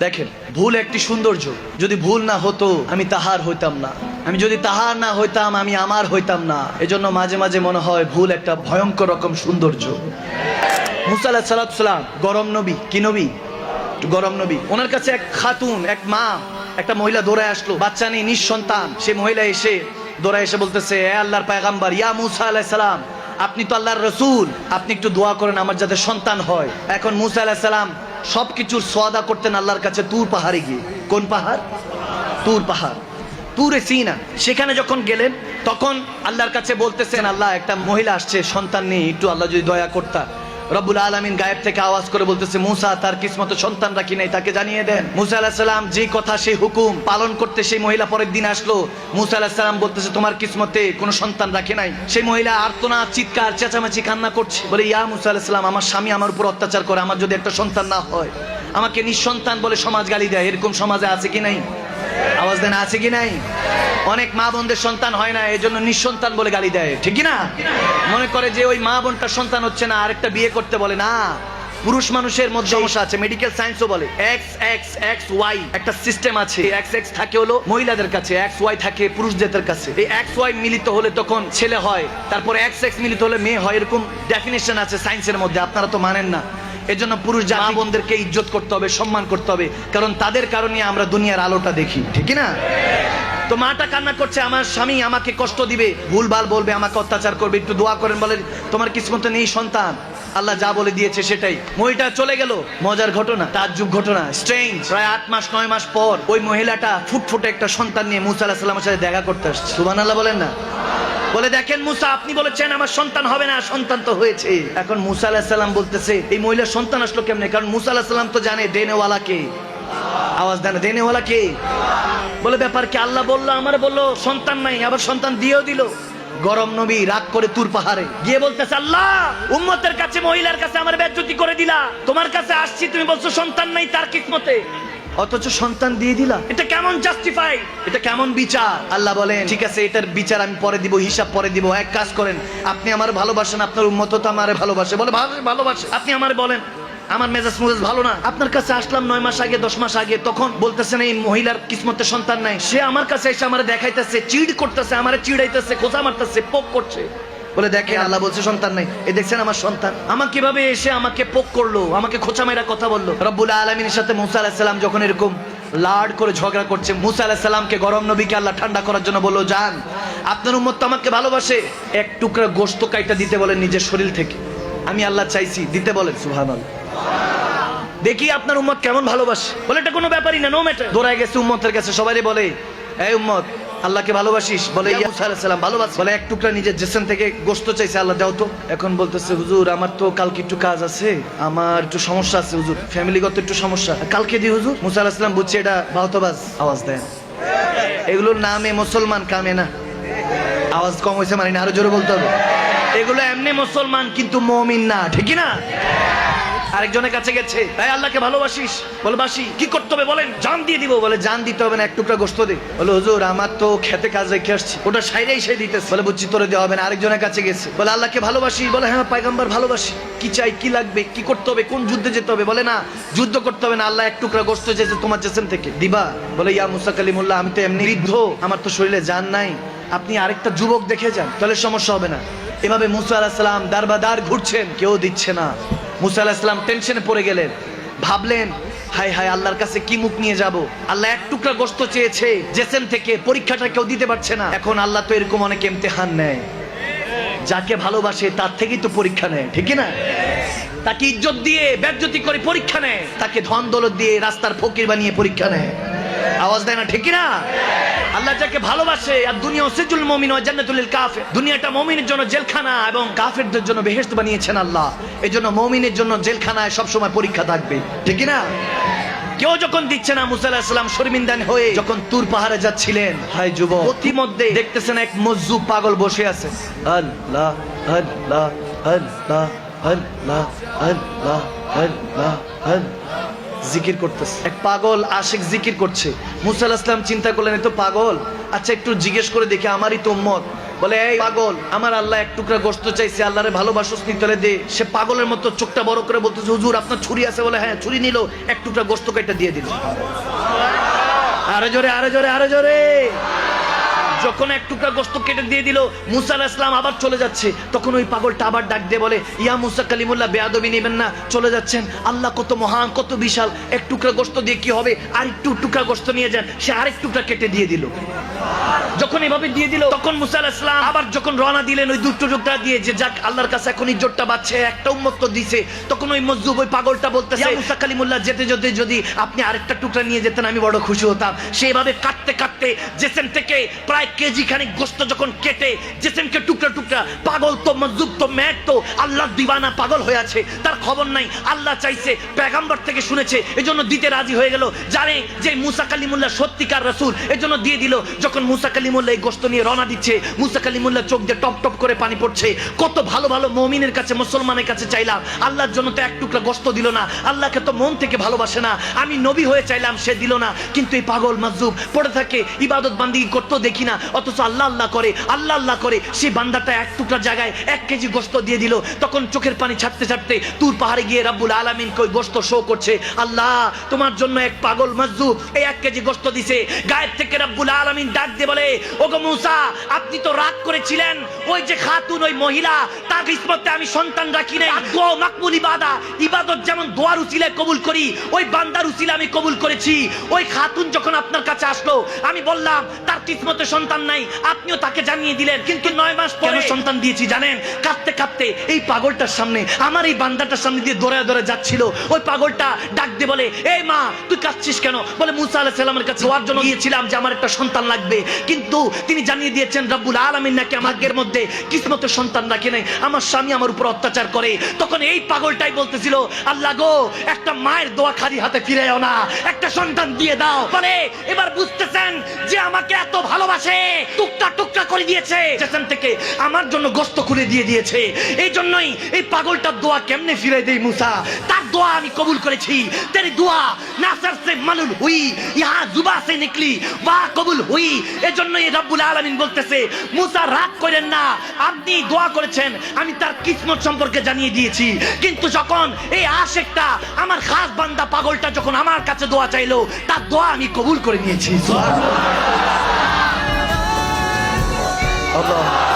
দেখেন, ভুল একটি সৌন্দর্য। যদি ভুল না হতো, আমি তাহার হইতাম না। আমি যদি তাহার না হইতাম, আমি আমার হইতাম না। এজন্য মাঝে মাঝে মনে হয় ভুল একটা ভয়ঙ্কর রকম সৌন্দর্য। মুসা আলাহ সালাম, গরম নবী। কি নবী? গরম নবী। ওনার কাছে এক খাতুন, এক মা, একটা মহিলা দৌড়ায় আসলো। বাচ্চা নেই, নিঃসন্তান। সে মহিলা এসে দৌড়ায় এসে বলতেছে, এ আল্লাহর পায়গাম্বার, ইয়া মুসা আলাহ সালাম, আপনি তো আল্লাহর রসুল। আপনি একটু দোয়া করেন আমার যাতে সন্তান হয়। এখন মুসা আলাহ সালাম সবকিছুর সোয়াদা করতেন আল্লাহর কাছে তুর পাহাড়ে গিয়ে। কোন পাহাড়? তুর পাহাড়। তুরে সিনা। সেখানে যখন গেলেন, তখন আল্লাহর কাছে বলতেছেন, আল্লাহ, একটা মহিলা আসছে, সন্তান নিয়ে, একটু আল্লাহ যদি দয়া করতা। রব্বুল আলমিন গায়েব থেকে আওয়াজ করে বলতেছে, মুসা, তার কিসমত সন্তান রাখি নাই তাকে জানিয়ে দেন? মুসা আলাহ সাল্লাম যে কথা সেই হুকুম পালন করতে সেই মহিলা পরের দিন আসলো। মুসা আলাহ সাল্লাম বলতেছে, তোমার কিসমতে কোনো সন্তান রাখে নাই? সেই মহিলা আর্তনা চিৎকার, চেঁচামেচি, কান্না করছে। বলে, ইয়া মুসা আলাহ সাল্লাম আমার স্বামী আমার উপর অত্যাচার করে, আমার যদি একটা সন্তান না হয়, আমাকে নিঃসন্তান বলে সমাজ গালি দেয়, এরকম সমাজে আছে কি নাই? আওয়াজ দেন আছে কি নাই? অনেক মা বোনদের সন্তান হয় না এই জন্য নিঃসন্তান বলে গালি দেয়। ঠিক না? মনে করে যে ওই মা বোনটার সন্তান হচ্ছে না আরেকটা বিয়ে করতে বলে। না পুরুষ মানুষের মধ্যে সমস্যা আছে মেডিকেল সায়েন্সও বলে। এক্স এক্স এক্স ওয়াই একটা সিস্টেম আছে। এক্স এক্স থাকে হলো মহিলাদের কাছে এক্স ওয়াই থাকে পুরুষদের কাছে। এই এক্স ওয়াই মিলিত হলে তখন ছেলে হয় তারপরে এক্স এক্স মিলিত হলে মেয়ে হয় এরকম ডেফিনেশন আছে সায়েন্সের মধ্যে আপনারা তো মানেন না। এজন্য পুরুষ জাতি বোনদেরকে ইজ্জত করতে হবে, সম্মান করতে হবে। কারণ তাদের কারণে আমরা দুনিয়ার আলোটা দেখি। ঠিক না তো মাটা কান্না করছে, আমার স্বামী আমাকে কষ্ট দিবে, ভুলভাল বলবে, আমাকে অত্যাচার করবে, একটু দোয়া করেন বলে তোমার কিসমতে নেই, সন্তান? আল্লাহ যা বলে দিয়েছে সেটাই। মহিটা চলে গেল, মজার ঘটনা তার যুগ ঘটনা স্ট্রেঞ্জ প্রায় আট মাস, নয় মাস পর ওই মহিলাটা ফুটফুটে একটা সন্তান নিয়ে মুসা আলাহ সাল্লামের সাথে দেখা করতে আসছে। সুবান আল্লাহ বলেন না। বলে, দেখেন মুসা, আপনি বলেছেন আমার সন্তান হবে না, সন্তান তো হয়েছে। এখন মুসা আলাহ সাল্লাম বলতেছে, এই মহিলার সন্তান আসলো কেমনে? কারণ মুসা আলাহ সাল্লাম তো জানে দেনেওয়ালা কে? আওয়াজ দেন দেনেওয়ালা কে? বলে, ব্যাপার কি? আল্লাহ বলল, আমার বলল, সন্তান নাই, আবার সন্তান দিয়েও দিল। গরম নবী রাগ করে তুর পাহাড়ে গিয়ে বলতেছে, আল্লাহ, উম্মতের কাছে, মহিলার কাছে আমার বেজ্জতি করে দিলা। তোমার কাছে আসছি, তুমি বলছো সন্তান নাই তার কিসমতে। অথচ সন্তান দিয়ে দিলা। এটা কেমন জাস্টিফাই এটা কেমন বিচার? আল্লাহ বলেন, ঠিক আছে, এটার বিচার আমি পরে দিব, হিসাব পরে দিব। এক কাজ করেন, আপনি আমার ভালোবাসেন, আপনার উম্মত তো আমার ভালোবাসে। বলে ভালো- ভালোবাসে। আপনি আমার বলেন আমার মেজাজ মেজাজ ভালো না। আপনার কাছে আসলাম নয় মাস আগে, দশ মাস আগে, তখন বলতেছেন এই মহিলার কিসমতে সন্তান নাই। সে আমার কাছে এসে আমার দেখাইতেছে, চিড় করতেছে, আমার চিড়াইতেছে খোঁজা মারতেছে, পোক করছে। বলে দেখে আল্লাহ বলছে সন্তান নাই। এই দেখছেন আমার সন্তান। আমাকে কীভাবে এসে আমাকে পোক করল, আমাকে খোঁচা মেরা কথা বলল? রব্বুল আলমিনের সাথে মুসা আলাহিসাল্লাম যখন এরকম লাড করে ঝগড়া করছে, মুসা আলাহিসাল্লামকে গরম নবীকে আল্লাহ ঠান্ডা করার জন্য বলল, যান, আপনার উম্মত আমাকে ভালোবাসে। এক টুকরা গোস্ত কাইটা দিতে বলেন নিজের শরীর থেকে। আমি আল্লাহ চাইছি, দিতে বলেন সুহান দেখি আপনার উম্মত কেমন ভালোবাসে। বলে, এটা কোনো ব্যাপারই না নো ম্যাটার দৌড়ায় গেছে উম্মতের কাছে সবাই বলে, এই উম্মত, আল্লাহকে ভালোবাসিস? বলে ইয়া মুসা আলাইহিস সালাম ভালোবাস। বলে, এক টুকরা নিজের জেসেন থেকে গোস্ত চাইছে, আল্লাহ দাও তো। এখন বলতেছে, হুজুর, আমার তো কালকে একটু কাজ আছে, আমার একটু সমস্যা আছে, হুজুর। ফ্যামিলিগত একটু সমস্যা। কালকে দি, হুজুর, মুসা আলাইহিস সালাম বুঝছে, এটা বাহতবাজ আওয়াজ দেন। এগুলোর নামে মুসলমান কামে না। আওয়াজ কম হয়েছে মানে আরও জোরে বলতে হবে। এগুলো এমনি মুসলমান, কিন্তু মমিন না, ঠিক না? আরেকজনের কাছে গেছে তাই আল্লাহকে ভালোবাসিস? বলে বাসি কি করতে হবে বলেন? জান দিয়ে দিব। বলে, জান দিতে হবে না, এক টুকরা গোস্ত দে। বলে, হুজুর, আমার তো খেতে কাজ রেখে আসছি। ওটা সাইডেই সে দিতেছে। বলে, বুঝছি, তোরে দেওয়া হবে না, আরেকজনের কাছে গেছে। বলে, আল্লাহকে ভালোবাসি? বলে হ্যাঁ পাইগাম্বার ভালোবাসি। কি চাই, কি লাগবে, কি করতে হবে, কোন যুদ্ধে যেতে হবে? বলে, না, যুদ্ধ করতে হবে না, আল্লাহ এক টুকরা গোস্ত চেয়েছে তোমার জেসেন থেকে। দিবা? বলে, ইয়া মুসা কালিমুল্লাহ, আমি তো এমনি বৃদ্ধ, আমার তো শরীরে জান নাই, আপনি আরেকটা যুবক দেখে যান, তাহলে সমস্যা হবে না। এভাবে মুসা আলাহিসাল্লাম দারবাদার ঘুরছেন, কেউ দিচ্ছে না। মুসা আলাহিসাল্লাম টেনশনে পড়ে গেলেন। ভাবলেন হাই হাই আল্লাহর কাছে কি মুখ নিয়ে যাব? আল্লাহ এক টুকরা গোস্ত চেয়েছে, জেসেন থেকে পরীক্ষাটা কেউ দিতে পারছে না। এখন আল্লাহ তো এরকম অনেক ইমতেহান নেয়। যাকে ভালোবাসে, তার থেকেই তো পরীক্ষা নেয়, ঠিক না তাকে ইজ্জত দিয়ে ব্যর্জতি করে পরীক্ষা নেয়। তাকে ধন দৌলত দিয়ে, রাস্তার ফকির বানিয়ে পরীক্ষা নেয়। আওয়াজ দেয় না, ঠিক না আল্লাহ যাকে ভালোবাসে, আর দুনিয়া সিজুল মমিন ও জান্নাতুল কাফের। দুনিয়াটা মমিনের জন্য জেলখানা এবং কাফেরদের জন্য বেহেশত বানিয়েছেন আল্লাহ। এই জন্য মমিনের জন্য জেলখানায় সবসময় পরীক্ষা থাকবে, ঠিক না কেউ যখন দিচ্ছে না, মুসা আলাহিসাল্লাম শর্মিন্দান হয়ে যখন তুর পাহাড়ে যাচ্ছিলেন হাই যুব মধ্যে দেখতেছেন এক মজ্জু পাগল বসে আছে। আল্লাহ আল্লাহ আল্লাহ আল্লাহ আল্লাহ আল্লাহ আল্লাহ। জিকির করতেছে। এক পাগল আশিক জিকির করছে। মুসাল ইসলাম চিন্তা করলেন তো পাগল। আচ্ছা একটু জিজ্ঞেস করে দেখি, আমারই তো মত বলে, এই পাগল, আমার আল্লাহ এক টুকরা গোস্ত চাইছে, আল্লাহরে ভালোবাসুস নি, তাহলে দে। সে পাগলের মতো চোখটা বড় করে বলতেছে, হুজুর, আপনার ছুরি আছে? বলে হ্যাঁ ছুরি নিল, এক টুকরা গোস্ত কেটে দিয়ে দিল। আরে জোরে আরে জোরে আরে জোরে। যখন এক টুকরা গোস্ত কেটে দিয়ে দিল মুসা আলাইহিস সালাম আবার চলে যাচ্ছে। তখন ওই পাগলটা আবার ডাক দিয়ে বলে ইয়া মুসা কালিমুল্লাহ বেয়াদবি নেবেন না চলে যাচ্ছেন। আল্লাহ কত মহান কত বিশাল। এক টুকরা গোস্ত দিয়ে কি হবে? আর একটু টুকরা গোস্ত নিয়ে যান সে আরেক টুকরা কেটে দিয়ে দিল। যখন এভাবে দিয়ে দিল তখন মুসা আলাইহিস সালাম আবার যখন রওনা দিলেন ওই দুটো টুকরা দিয়ে যে যাক আল্লাহর কাছে এখন ইজ্জতটা বাঁচছে একটা উম্মত তো দিছে। তখন ওই মজদুব ওই পাগলটা বলতেছে ইয়া মুসা কালিমুল্লাহ যেতে যেতে যদি আপনি আরেকটা টুকরা নিয়ে যেতেন আমি বড় খুশি হতাম। সেইভাবে কাটতে কাটতে জেসেম থেকে প্রায় কেজি খানিক গোস্ত যখন কেটে জেসেমকে টুকরা টুকরা, পাগল তো মজদুব তো ম্যাট তো আল্লাহ দিবানা পাগল হয়ে আছে, তার খবর নাই, আল্লাহ চাইছে, পেগাম্বর থেকে শুনেছে, এজন্য দিতে রাজি হয়ে গেল, জানে যে মুসা কালিমুল্লাহ সত্যিকার রসুল, এজন্য দিয়ে দিল, যখন মুসা কালিমুল্লাহ এই গোস্ত নিয়ে রওনা দিচ্ছে, মুসা কালিমুল্লাহ চোখ দিয়ে টপ টপ করে পানি পড়ছে, কত ভালো ভালো মমিনের কাছে, মুসলমানের কাছে চাইলাম, আল্লাহর জন্য তো এক টুকরা গোস্ত দিল না, আল্লাহকে তো মন থেকে ভালোবাসে না, আমি নবী হয়ে চাইলাম, সে দিল না, কিন্তু এই পাগল মাজুব পড়ে থাকে, ইবাদত বান্দি করতেও দেখি না অথচ আল্লাহ আল্লাহ করে আল্লাহ আল্লাহ করে। সেই বান্দাটা এক টুকরা জায়গায় এক কেজি গোস্ত দিয়ে দিল। তখন চোখের পানি ছাড়তে ছাড়তে তুর পাহাড়ে গিয়ে রাব্বুল আলামিন কই গোস্ত শো করছে। আল্লাহ তোমার জন্য এক পাগল মাজুব এই এক কেজি গোস্ত দিছে। গায়ের থেকে রাব্বুল আলামিন ডাক দিয়ে বলে ওগো মুসা আপনি তো রাগ করেছিলেন। ওই যে খাতুন ওই মহিলা তার কিসমতে আমি সন্তান রাখি নাই। দোয়া মাকবুল ইবাদা। ইবাদত যেমন দোয়ার উসিলায় কবুল করি ওই বান্দার উসিলা আমি কবুল করেছি। ওই খাতুন যখন আপনার কাছে আসলো আমি বললাম তার কিসমতে সন্তান নাই, আপনিও তাকে জানিয়ে দিলেন। কিন্তু নয় মাস পরে সন্তান দিয়েছি জানেন? কাঁদতে কাঁদতে এই পাগলটার সামনে, আমার এই বান্দাটার সামনে দিয়ে দৌড়ে দৌড়ে যাচ্ছিল। ওই পাগলটা ডাক দিয়ে বলে এই মা, তুই কাঁদছিস কেন? বলে, মুসা আলাহ সাল্লামের কাছে হওয়ার জন্য গিয়েছিলাম যে আমার একটা সন্তান লাগবে। কিন্তু তিনি জানিয়ে দিয়েছেন, রব্বুল আলমিন নাকি আমার মধ্যে কিসমতে সন্তান রাখে নাই? আমার স্বামী আমার উপর অত্যাচার করে। তখন এই পাগলটাই বলতেছিল, আল্লাহ গো, একটা মায়ের দোয়া খালি হাতে ফিরেও না। একটা সন্তান দিয়ে দাও। বলে, এবার বুঝতেছেন যে আমাকে এত ভালোবাসে টুকটা টুকটা করে দিয়েছে। স্টেশন থেকে আমার জন্য গোস্ত খুলে দিয়ে দিয়েছে। এই জন্যই এই পাগলটার দোয়া কেমনে ফিরে দেই মুসা? তার দোয়া আমি কবুল করেছি। তেরি দোয়া নাসার সে মালুল হুই, ইহা জুবা সে নিকলি, বা কবুল হুই। এজন্যই রব্বুল আলামিন বলতেছে, মুসা, রাগ করেন না। আপনি দোয়া করেছেন, আমি তার কিসমত সম্পর্কে জানিয়ে দিয়েছি। কিন্তু যখন এই আশেকটা, আমার খাস বান্দা পাগলটা যখন আমার কাছে দোয়া চাইলো, তার দোয়া আমি কবুল করে নিয়েছি। আল্লাহ